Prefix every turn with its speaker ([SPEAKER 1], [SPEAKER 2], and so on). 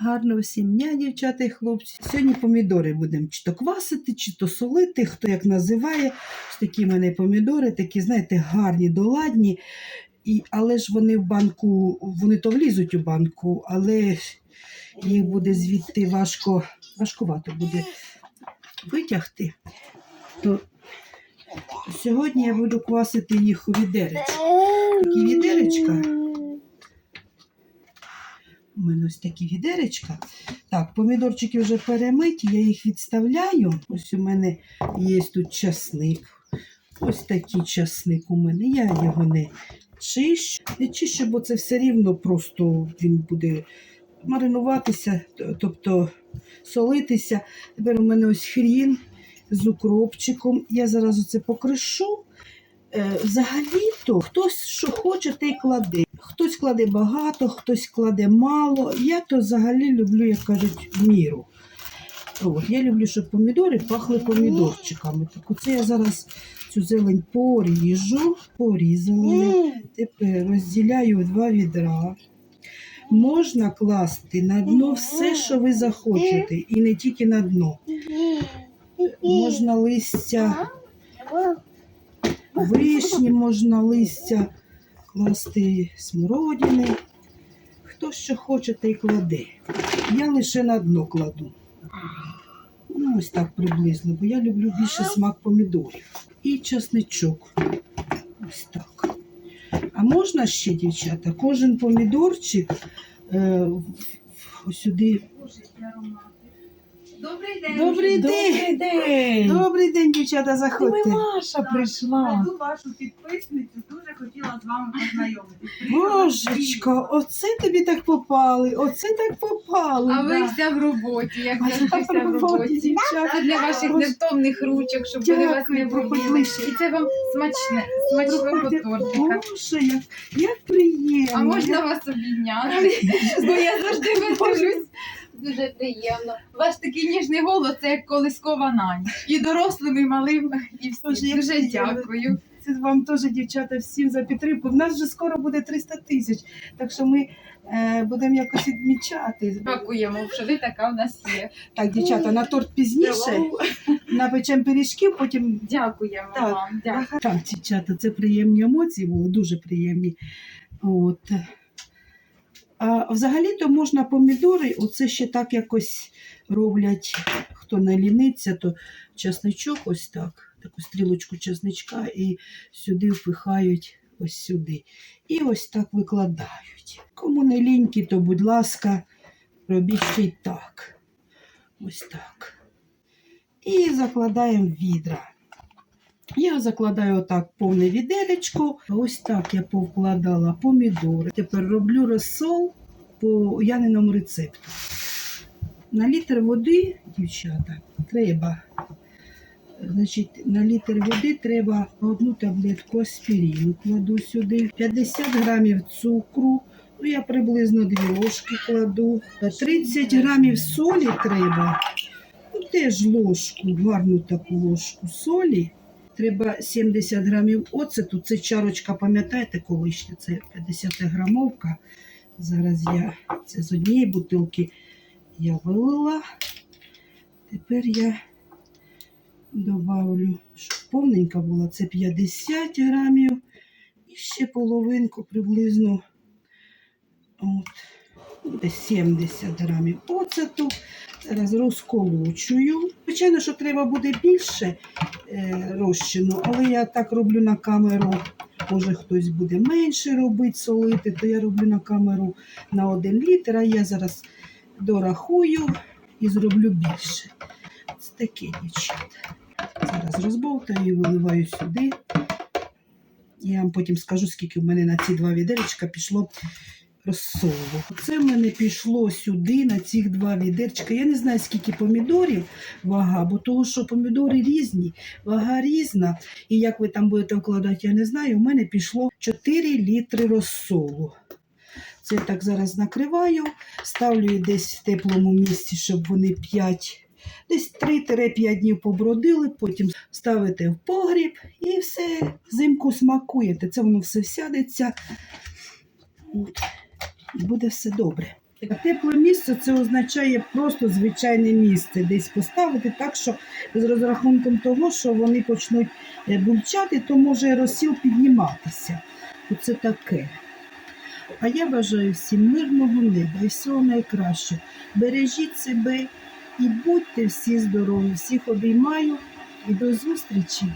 [SPEAKER 1] Гарного всім дня, дівчата і хлопці. Сьогодні помідори будемо чи то квасити, чи то солити, хто як називає. Ось такі в мене помідори, такі, знаєте, гарні, доладні. І, але ж вони в банку, вони то влізуть у банку, але їх буде звідти важко, важкувато буде витягти. То сьогодні я буду квасити їх у відеречку. Такі відеречка. У мене ось такі відеречка. Так, помідорчики вже перемиті, я їх відставляю. Ось у мене є тут часник. Ось такий часник у мене. Я його не чищу. Не чищу, бо це все рівно просто він буде маринуватися, тобто солитися. Тепер у мене ось хрін з укропчиком. Я зараз оце покришу. Е, Взагалі-то хтось що хоче, те й кладе. Хтось кладе багато, хтось кладе мало. Я то взагалі люблю, як кажуть, в міру. От, я люблю, щоб помідори пахли помідорчиками. Так оце я зараз цю зелень поріжу, порізала. я. Тепер розділяю в два відра. Можна класти на дно все, що ви захочете, і не тільки на дно. Можна листя вишні, можна листя класти смородини. Хто що хоче, те й кладе. Я лише на дно кладу. Ну, ось так приблизно, бо я люблю більше смак помідорів. І часничок. Ось так. А можна ще, дівчата, кожен помідорчик е, сюди.
[SPEAKER 2] Добрий день.
[SPEAKER 1] Добрий день!
[SPEAKER 3] Добрий день!
[SPEAKER 1] Добрий день, дівчата,
[SPEAKER 3] Ти
[SPEAKER 1] заходьте.
[SPEAKER 3] Маша прийшла.
[SPEAKER 2] Веду вашу підписницю, дуже хотіла з вами познайомитись.
[SPEAKER 1] Божечко, оце тобі так попали, оце так попали.
[SPEAKER 2] А ви
[SPEAKER 1] да.
[SPEAKER 2] вся в роботі, як завжди
[SPEAKER 1] я
[SPEAKER 2] вся в
[SPEAKER 1] в роботі, дівчата.
[SPEAKER 2] Це для ваших невтомних ручок, щоб вони вас не
[SPEAKER 1] Дякую.
[SPEAKER 2] І це вам смачне, смачного
[SPEAKER 1] Проходьте.
[SPEAKER 2] тортика.
[SPEAKER 1] Боже, як, як приємно.
[SPEAKER 2] А можна вас обійняти? Бо я завжди витержусь. Дуже приємно. Ваш такий ніжний голос, це як колискова на ніч. І дорослим, і малим, і всім.
[SPEAKER 1] як
[SPEAKER 2] Дуже дякую.
[SPEAKER 1] Це вам теж, дівчата, всім за підтримку. В нас вже скоро буде 300 тисяч, так що ми е, будемо якось відмічати.
[SPEAKER 2] Дякуємо, що ви така в нас є.
[SPEAKER 1] Так, дівчата, на торт пізніше, напечемо пиріжків, потім
[SPEAKER 2] Дякуємо
[SPEAKER 1] Так.
[SPEAKER 2] вам. Дякую.
[SPEAKER 1] Так, дівчата, це приємні емоції були, дуже приємні. От. А взагалі-то можна помідори, оце ще так якось роблять, хто не ліниться, то часничок ось так, таку стрілочку часничка і сюди впихають ось сюди. І ось так викладають. Кому не лінькі, то, будь ласка, робіть ще й так. Ось так. І закладаємо відра. Я закладаю отак повне відеречко. Ось так я повкладала помідори. Тепер роблю розсол по яниному рецепту. На літр води, дівчата, треба. Значить, на літр води треба одну таблетку аспіріну кладу сюди, 50 грамів цукру, ну я приблизно дві ложки кладу, 30 грамів солі треба, ну, теж ложку, гарну таку ложку солі. Треба 70 грамів оцету. Це чарочка, пам'ятаєте, колишня, це 50 грамовка. Зараз я це з однієї бутилки я вилила. Тепер я добавлю, щоб повненька була, це 50 грамів. І ще половинку приблизно от, десь 70 грамів оцету. Зараз розколочую. Звичайно, що треба буде більше е, розчину, але я так роблю на камеру. Може, хтось буде менше робити, солити, то я роблю на камеру на 1 літр, а я зараз дорахую і зроблю більше. Ось таке, дівчата. Зараз розбовтаю виливаю сюди. Я вам потім скажу, скільки в мене на ці два відеречка пішло розсолу. Це в мене пішло сюди на цих два відерчика. Я не знаю, скільки помідорів вага, бо того, що помідори різні, вага різна. І як ви там будете вкладати, я не знаю. У мене пішло 4 літри розсолу. Це так зараз накриваю, ставлю десь в теплому місці, щоб вони 5, десь 3-5 днів побродили, потім ставите в погріб і все, взимку смакуєте. Це воно все всядеться. От. І буде все добре. Тепле місце це означає просто звичайне місце, десь поставити так, що з розрахунком того, що вони почнуть е, бульчати, то може розсіл підніматися. Оце таке. А я бажаю всім мирного неба і всього найкращого. Бережіть себе і будьте всі здорові. Всіх обіймаю і до зустрічі!